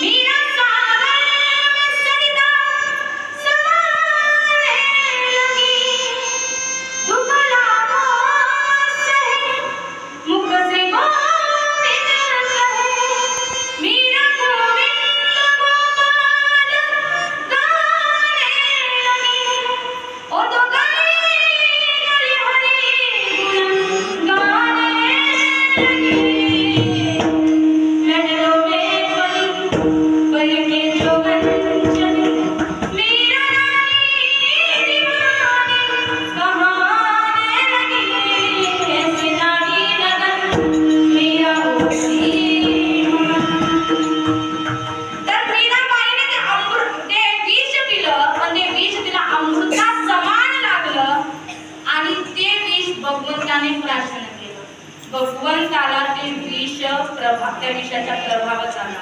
¡Mira! भक्ताने प्राशन केलं. भगवंताला ते विष प्रभाव त्या विषाचा प्रभाव झाला